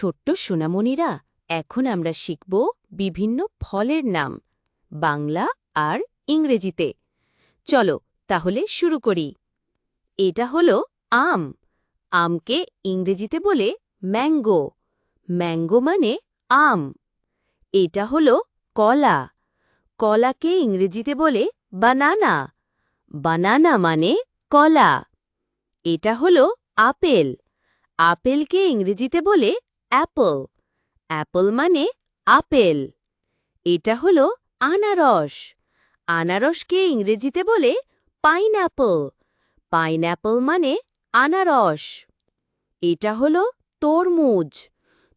ছোট্ট সোনামণিরা এখন আমরা শিখব বিভিন্ন ফলের নাম, বাংলা আর ইংরেজিতে। চলো তাহলে শুরু করি। এটা হলো আম। আমকে ইংরেজিতে বলে ম্যাঙ্গো। ম্যাঙ্গো মানে আম। এটা হলো কলা। কলাকে ইংরেজিতে বলে বানানা। বানানা মানে কলা। এটা হলো আপেল। আপেলকে ইংরেজিতে বলে অ্যাপল। অ্যাপল মানে আপেল। এটা হলো আনারস। আনারসকে ইংরেজিতে বলে পাইনঅ্যাপল। পাইনঅ্যাপল মানে আনারস। এটা হলো তরমুজ।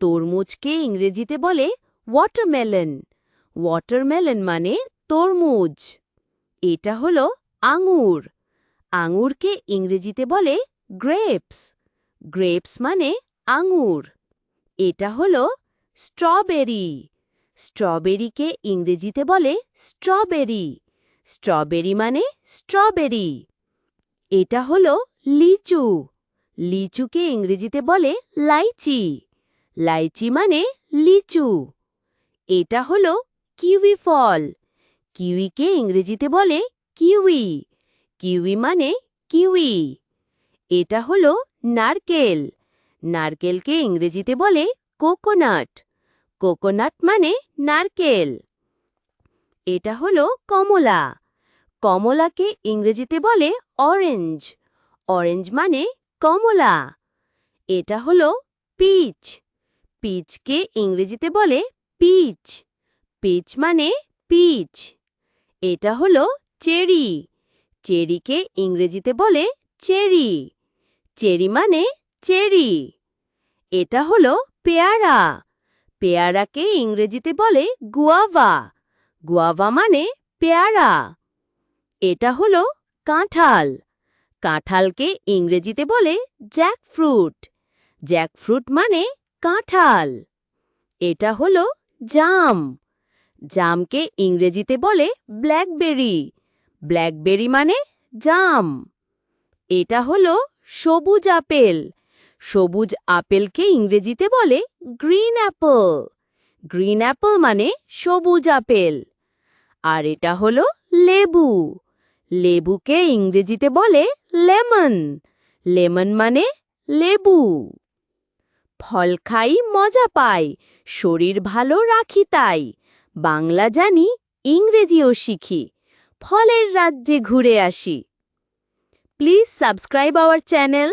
তরমুজকে ইংরেজিতে বলে ওয়াটারমেলন ওয়াটারমেলন মানে তরমুজ। এটা হলো আঙুর। আঙুরকে ইংরেজিতে বলে গ্রেপস গ্রেপস মানে আঙুর। এটা হলো স্ট্রবেরি। স্ট্রবেরিকে ইংরেজিতে বলে স্ট্রবেরি। স্ট্রবেরি মানে স্ট্রবেরি। এটা হলো লিচু। লিচুকে ইংরেজিতে বলে লাইচি। লাইচি মানে লিচু। এটা হলো কিউই ফল। কিউইকে ইংরেজিতে বলে কিউই। কিউই মানে কিউই। এটা হলো নারকেল। নারকেলকে ইংরেজিতে বলে কোকোনাট। কোকোনাট মানে নারকেল। এটা হলো কমলা। কমলাকে ইংরেজিতে বলে অরেঞ্জ। অরেঞ্জ মানে কমলা। এটা হলো পিচ। পিচকে ইংরেজিতে বলে পিচ। পিচ মানে পিচ। এটা হলো চেরি। চেরিকে ইংরেজিতে বলে চেরি। চেরি মানে চেরি। এটা হলো পেয়ারা। পেয়ারাকে ইংরেজিতে বলে গুয়াভা। গুয়াভা মানে পেয়ারা। এটা হলো কাঁঠাল। কাঁঠালকে ইংরেজিতে বলে জ্যাকফ্রুট। জ্যাকফ্রুট মানে কাঁঠাল। এটা হলো জাম। জামকে ইংরেজিতে বলে ব্ল্যাকবেরি। ব্ল্যাকবেরি মানে জাম। এটা হলো সবুজ আপেল। সবুজ আপেলকে ইংরেজিতে বলে গ্রিন অ্যাপল। গ্রিন অ্যাপল মানে সবুজ আপেল। আর এটা হলো লেবু। লেবুকে ইংরেজিতে বলে লেমন। লেমন মানে লেবু। ফল খাই, মজা পাই, শরীর ভালো রাখি তাই। বাংলা জানি, ইংরেজিও শিখি। ফলের রাজ্যে ঘুরে আসি। Please subscribe our channel.